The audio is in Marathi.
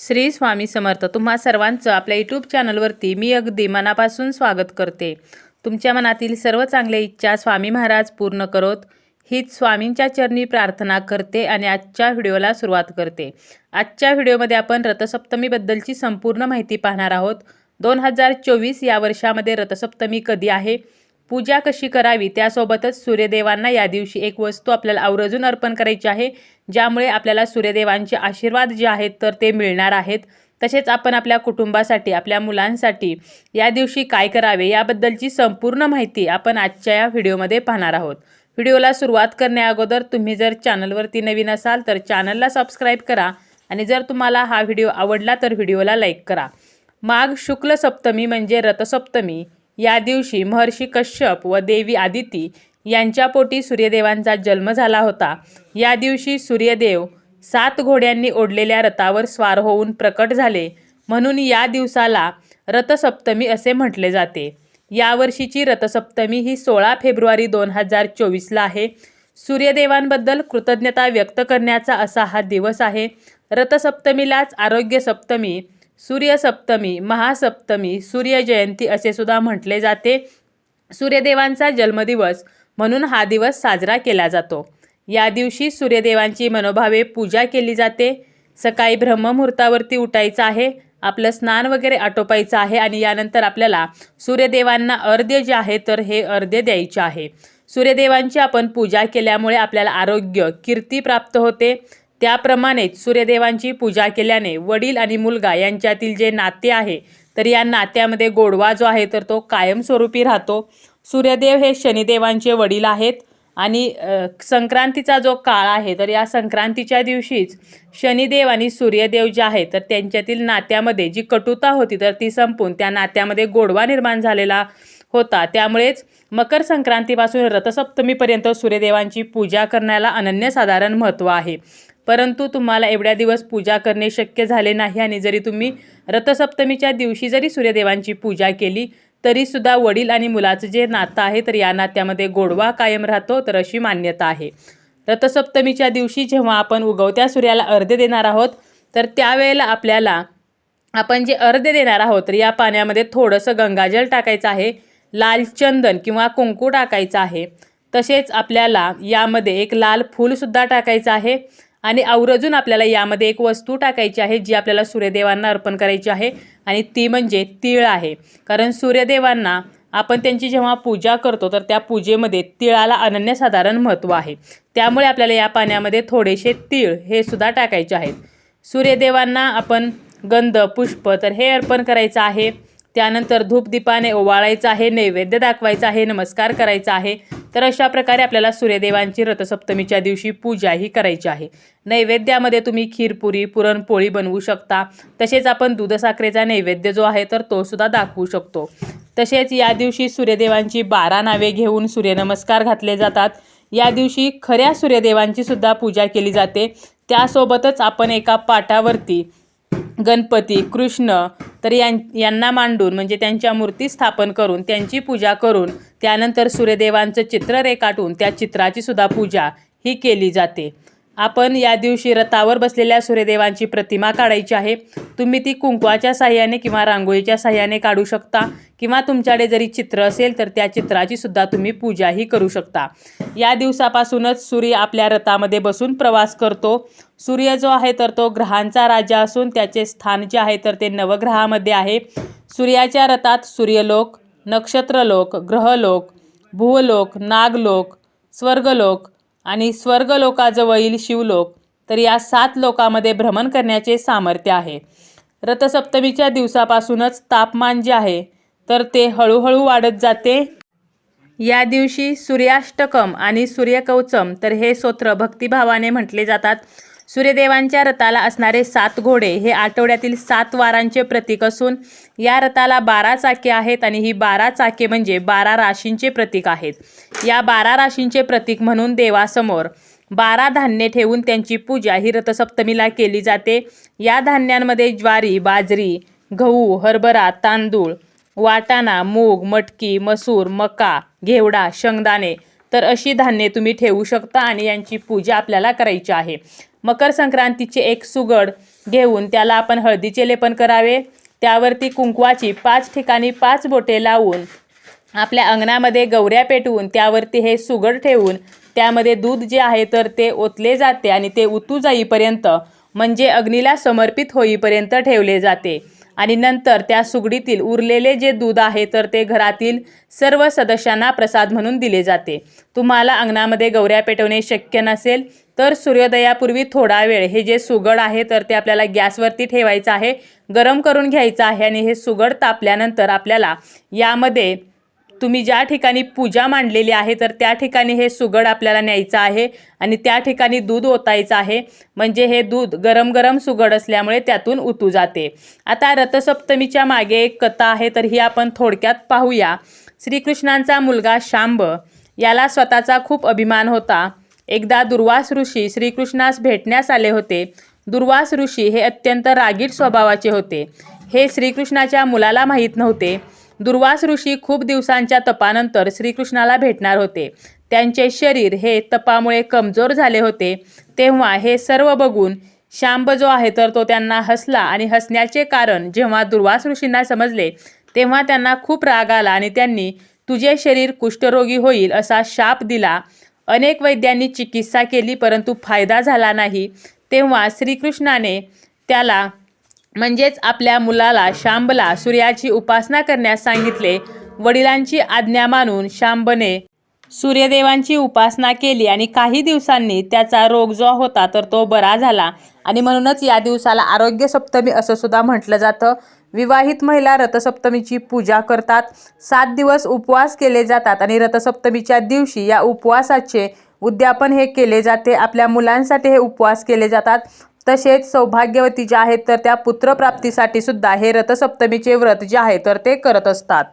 श्री स्वामी समर्थ. तुम्हा सर्वांचं आपल्या यूट्यूब चॅनलवरती मी अगदी मनापासून स्वागत करते. तुमच्या मनातील सर्व चांगल्या इच्छा स्वामी महाराज पूर्ण करोत. हीच स्वामींच्या चरणी प्रार्थना करते आणि आजच्या व्हिडिओला सुरुवात करते. आजच्या व्हिडिओमध्ये आपण रथसप्तमीबद्दलची संपूर्ण माहिती पाहणार आहोत. दोन हजार चोवीस या वर्षामध्ये रथसप्तमी कधी आहे? पूजा कशी करावी त्यासोबतच सूर्यदेवांना या दिवशी एक वस्तू आपल्याला आवर्जून अर्पण करायची आहे ज्यामुळे आपल्याला सूर्यदेवांचे आशीर्वाद जे आहेत तर ते मिळणार आहेत. तसेच आपण आपल्या कुटुंबासाठी आपल्या मुलांसाठी या दिवशी काय करावे याबद्दलची संपूर्ण माहिती आपण आजच्या या व्हिडिओमध्ये पाहणार आहोत. व्हिडिओला सुरुवात करण्याअगोदर तुम्ही जर चॅनलवरती नवीन असाल तर चॅनलला सबस्क्राईब करा आणि जर तुम्हाला हा व्हिडिओ आवडला तर व्हिडिओला लाईक करा. माघ शुक्ल सप्तमी म्हणजे रथसप्तमी. या दिवशी महर्षी कश्यप व देवी आदिती यांच्या पोटी सूर्यदेवांचा जन्म झाला होता. या दिवशी सूर्यदेव सात घोड्यांनी ओढलेल्या रथावर स्वार होऊन प्रकट झाले. म्हणून या दिवसाला रथसप्तमी असे म्हटले जाते. यावर्षीची रथसप्तमी ही सोळा फेब्रुवारी दोन हजार चोवीसला आहे. सूर्यदेवांबद्दल कृतज्ञता व्यक्त करण्याचा असा हा दिवस आहे. रथसप्तमीलाच आरोग्य सप्तमी सूर्यसप्तमी महासप्तमी सूर्यजयंती असे सुद्धा म्हटले जाते. सूर्यदेवांचा जन्मदिवस म्हणून हा दिवस साजरा केला जातो. या दिवशी सूर्यदेवांची मनोभावे पूजा केली जाते. सकाळी ब्रह्ममुहूर्तावरती उठायचं आहे आपलं स्नान वगैरे आटोपायचं आहे आणि यानंतर आपल्याला सूर्यदेवांना अर्ध्य जे आहे तर हे अर्ध्य द्यायचे आहे. सूर्यदेवांची आपण पूजा केल्यामुळे आपल्याला आरोग्य कीर्ती प्राप्त होते. त्याप्रमाणेच सूर्यदेवांची पूजा केल्याने वडील आणि मुलगा यांच्यातील जे नाते आहे तर या नात्यामध्ये गोडवा जो आहे तर तो कायमस्वरूपी राहतो. सूर्यदेव हे शनिदेवांचे वडील आहेत आणि संक्रांतीचा जो काळ आहे तर या संक्रांतीच्या दिवशीच शनिदेव आणि सूर्यदेव जे आहे तर त्यांच्यातील नात्यामध्ये जी कटुता होती तर ती संपून त्या नात्यामध्ये गोडवा निर्माण झालेला होता. त्यामुळेच मकर संक्रांतीपासून रथसप्तमीपर्यंत सूर्यदेवांची पूजा करण्याला अनन्यसाधारण महत्त्व आहे. परंतु तुम्हाला एवढ्या दिवस पूजा करणे शक्य झाले नाही आणि जरी तुम्ही रथसप्तमीच्या दिवशी जरी सूर्यदेवांची पूजा केली तरीसुद्धा वडील आणि मुलाचं जे नातं आहे तर या नात्यामध्ये गोडवा कायम राहतो तर अशी मान्यता आहे. रथसप्तमीच्या दिवशी जेव्हा आपण उगवत्या सूर्याला अर्ध्य देणार आहोत तर त्यावेळेला आपल्याला आपण जे अर्ध्य देणार आहोत तर या पाण्यामध्ये थोडंसं गंगाजल टाकायचं आहे लाल चंदन किंवा कुंकू टाकायचं आहे. तसेच आपल्याला यामध्ये एक लाल फूलसुद्धा टाकायचं आहे. आणि आवर्जून आपल्याला यामध्ये एक वस्तू टाकायची आहे जी आपल्याला सूर्यदेवांना अर्पण करायची आहे. आणि ती म्हणजे तीळ आहे. कारण सूर्यदेवांना आपण त्यांची जेव्हा पूजा करतो तर त्या पूजेमध्ये तिळाला अनन्यसाधारण महत्त्व आहे. त्यामुळे आपल्याला या पाण्यामध्ये थोडेसे तीळ हे सुद्धा टाकायचे आहेत. सूर्यदेवांना आपण गंध पुष्प तर हे अर्पण करायचं आहे. त्यानंतर धूपदीपाने ओवाळायचं आहे नैवेद्य दाखवायचं आहे नमस्कार करायचा आहे. तर अशा प्रकारे आपल्याला सूर्यदेवांची रथसप्तमीच्या दिवशी पूजाही करायची आहे. नैवेद्यामध्ये तुम्ही खीरपुरी पुरणपोळी बनवू शकता. तसेच आपण दूधसाखरेचा नैवेद्य जो आहे तर तो सुद्धा दाखवू शकतो. तसेच या दिवशी सूर्यदेवांची बारा नावे घेऊन सूर्यनमस्कार घातले जातात. या दिवशी खऱ्या सूर्यदेवांची सुद्धा पूजा केली जाते. त्यासोबतच आपण एका पाटावरती गणपती कृष्ण तर यां यांना मांडून म्हणजे त्यांच्या मूर्ती स्थापन करून त्यांची पूजा करून त्यानंतर सूर्यदेवांचं चित्र रेखाटून त्या चित्राची सुद्धा पूजा ही केली जाते. आपण या दिवशी रथावर बसलेल्या सूर्यदेवांची प्रतिमा काढायची आहे. तुम्ही ती कुंकवाच्या साह्याने किंवा रांगोळीच्या साह्याने काढू शकता किंवा तुमच्याकडे जरी चित्र असेल तर त्या चित्राची सुद्धा तुम्ही पूजाही करू शकता. या दिवसापासूनच सूर्य आपल्या रथामध्ये बसून प्रवास करतो. सूर्य जो आहे तर तो ग्रहांचा राजा असून त्याचे स्थान जे आहे तर ते नवग्रहामध्ये आहे. सूर्याच्या रथात सूर्यलोक नक्षत्रलोक ग्रहलोक भूलोक नागलोक स्वर्गलोक आणि स्वर्गलोकाजवळील शिवलोक तर या सात लोकामध्ये भ्रमण करण्याचे सामर्थ्य आहे. रथसप्तमीच्या दिवसापासूनच तापमान जे आहे तर ते हळूहळू वाढत जाते. या दिवशी सूर्याष्टकम आणि सूर्यकवचम तर हे स्तोत्र भक्तिभावाने म्हटले जातात. सूर्यदेवांच्या रथाला असणारे सात घोडे हे आठवड्यातील सात वारांचे प्रतीक असून या रथाला बारा चाके आहेत आणि ही बारा चाके म्हणजे बारा राशींचे प्रतीक आहेत. या बारा राशींचे प्रतीक म्हणून देवासमोर बारा धान्य ठेवून त्यांची पूजा ही रथसप्तमीला केली जाते. या धान्यांमध्ये ज्वारी बाजरी गहू हरभरा तांदूळ वाटाणा मूग मटकी मसूर मका घेवडा शेंगदाणे तर अशी धान्ये तुम्ही ठेवू शकता आणि यांची पूजा आपल्याला करायची आहे. मकर संक्रांतीचे एक सुगड घेऊन त्याला आपण हळदीचे लेपन करावे. त्यावरती कुंकवाची पाच ठिकाणी पाच बोटे लावून आपल्या अंगणामध्ये गौऱ्या पेटवून त्यावरती हे सुगड ठेवून त्यामध्ये दूध जे आहे तर ते ओतले जाते आणि ते उतू जाईपर्यंत म्हणजे अग्नीला समर्पित होईपर्यंत ठेवले जाते. आणि नंतर त्या सुगडीतील उरलेले जे दूध आहे तर ते घरातील सर्व सदस्यांना प्रसाद म्हणून दिले जाते. तुम्हाला अंगणामध्ये गौऱ्या पेटवणे शक्य नसेल तर सूर्योदयापूर्वी थोडा वेळ. हे जे सुगड आहे तर ते आपल्याला गॅसवरती ठेवायचं आहे गरम करून घ्यायचं आहे आणि हे सुगड तापल्यानंतर आपल्याला यामध्ये तुम्ही ज्या ठिकाणी पूजा मांडलेली आहे तर त्या ठिकाणी हे सुगड आपल्याला न्यायचं आहे आणि त्या ठिकाणी दूध ओतायचं आहे. म्हणजे हे दूध गरम गरम सुगड असल्यामुळे त्यातून उतू जाते. आता रथसप्तमीच्या मागे एक कथा आहे तर ही आपण थोडक्यात पाहूया. श्रीकृष्णांचा मुलगा शांब याला स्वतःचा खूप अभिमान होता. एकदा दुर्वास ऋषी श्रीकृष्णास भेटण्यास आले होते. दुर्वास ऋषी हे अत्यंत रागीट स्वभावाचे होते. हे श्रीकृष्णाच्या मुलाला माहीत नव्हते. दुर्वास ऋषी खूप दिवसांच्या तपानंतर श्रीकृष्णाला भेटणार होते. त्यांचे शरीर हे तपामुळे कमजोर झाले होते. तेव्हा हे सर्व बघून शांब जो आहे तर तो त्यांना हसला आणि हसण्याचे कारण जेव्हा दुर्वास ऋषींना समजले तेव्हा त्यांना खूप राग आला आणि त्यांनी तुझे शरीर कुष्ठरोगी होईल असा शाप दिला अनेक वैद्यांनी चिकित्सा केली परंतु फायदा झाला नाही. तेव्हा श्रीकृष्णाने त्याला म्हणजेच आपल्या मुलाला शांबला सूर्याची उपासना करण्यास सांगितले. वडिलांची आज्ञा मानून शांबने सूर्यदेवांची उपासना केली आणि काही दिवसांनी त्याचा रोग जो होता तर तो बरा झाला. आणि म्हणूनच या दिवसाला आरोग्य सप्तमी असं सुद्धा म्हटलं जातं. विवाहित महिला रथसप्तमीची पूजा करतात. सात दिवस उपवास केले जातात आणि रथसप्तमीच्या दिवशी या उपवासाचे उद्यापन हे केले जाते. आपल्या मुलांसाठी हे उपवास केले जातात. तसेच सौभाग्यवती ज्या आहेत तर त्या पुत्रप्राप्तीसाठी सुद्धा हे रथसप्तमीचे व्रत जे आहे तर ते करत असतात.